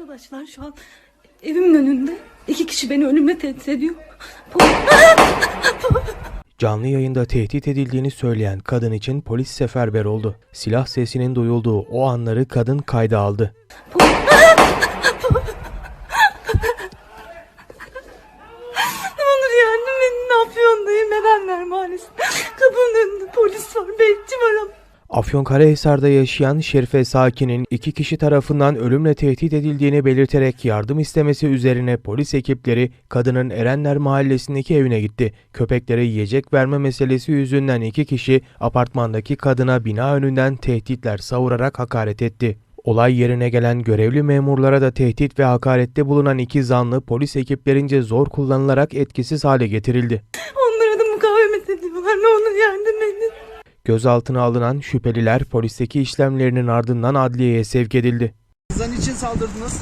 Arkadaşlar şu an evimin önünde iki kişi beni ölümle tehdit ediyor. Canlı yayında tehdit edildiğini söyleyen kadın için polis seferber oldu. Silah sesinin duyulduğu o anları kadın kayda aldı. Ne olur yardım edin ne yapıyorsun dayım Erenler maalesef. Kapının önünde polis var. Afyonkarahisar'da yaşayan Şerife Sakin'in iki kişi tarafından ölümle tehdit edildiğini belirterek yardım istemesi üzerine polis ekipleri kadının Erenler mahallesindeki evine gitti. Köpeklere yiyecek verme meselesi yüzünden iki kişi apartmandaki kadına bina önünden tehditler savurarak hakaret etti. Olay yerine gelen görevli memurlara da tehdit ve hakarette bulunan iki zanlı polis ekiplerince zor kullanılarak etkisiz hale getirildi. Onlara da mukavemet ediyorlar ne olur yardım edin. Gözaltına alınan şüpheliler polisteki işlemlerinin ardından adliyeye sevk edildi. Kızların için saldırdınız.